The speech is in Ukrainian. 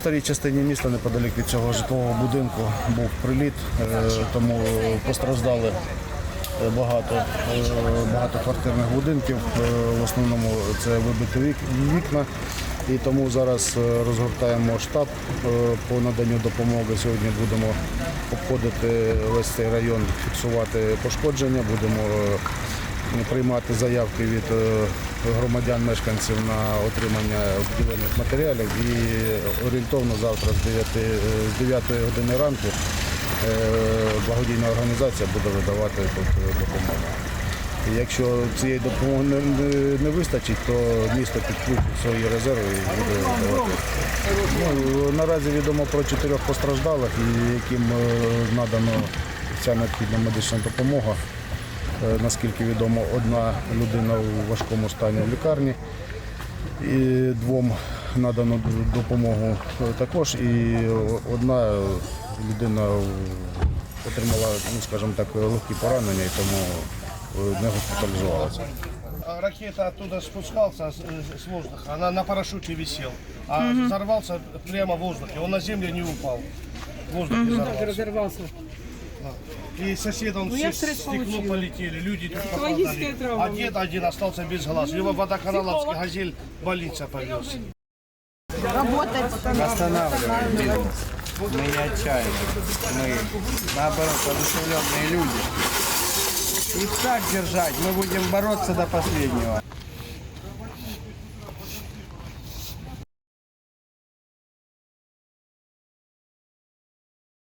Старій частині міста неподалік від цього житлового будинку був приліт, е, тому постраждали е, багато е, багатоквартирних будинків. В основному це вибиті вікна. І тому зараз розгортаємо штаб по наданню допомоги. Сьогодні будемо обходити весь цей район, фіксувати пошкодження, будемо приймати заявки від е, громадян, мешканців на отримання будівельних матеріалів і орієнтовно завтра з 9, е, з 9 години ранку е, благодійна організація буде видавати тут допомогу. Якщо цієї допомоги не, вистачить, то місто підключить свої резерви і буде видавати. Ну, наразі відомо про чотирьох постраждалих, яким надано вся необхідна медична допомога. Е, Наскільки відомо, одна людина у важкому стані в лікарні, і двом надано допомогу е, також, і одна людина отримала, ну скажімо так, легкі поранення, і тому е, не госпіталізувалася. Ракета оттуда спускался с, с воздуха, она на парашюте висел, а взорвался прямо в воздухе. Он на землю не упал. В воздухе взорвался. И соседом ну, я стекло полетели, люди там попадали. А дед один остался без глаз. Его водоканаловский газель больница повез. Работать. Останавливаем. Мы не отчаянны. Мы, наоборот, одушевленные люди. И так держать. Мы будем бороться до последнего.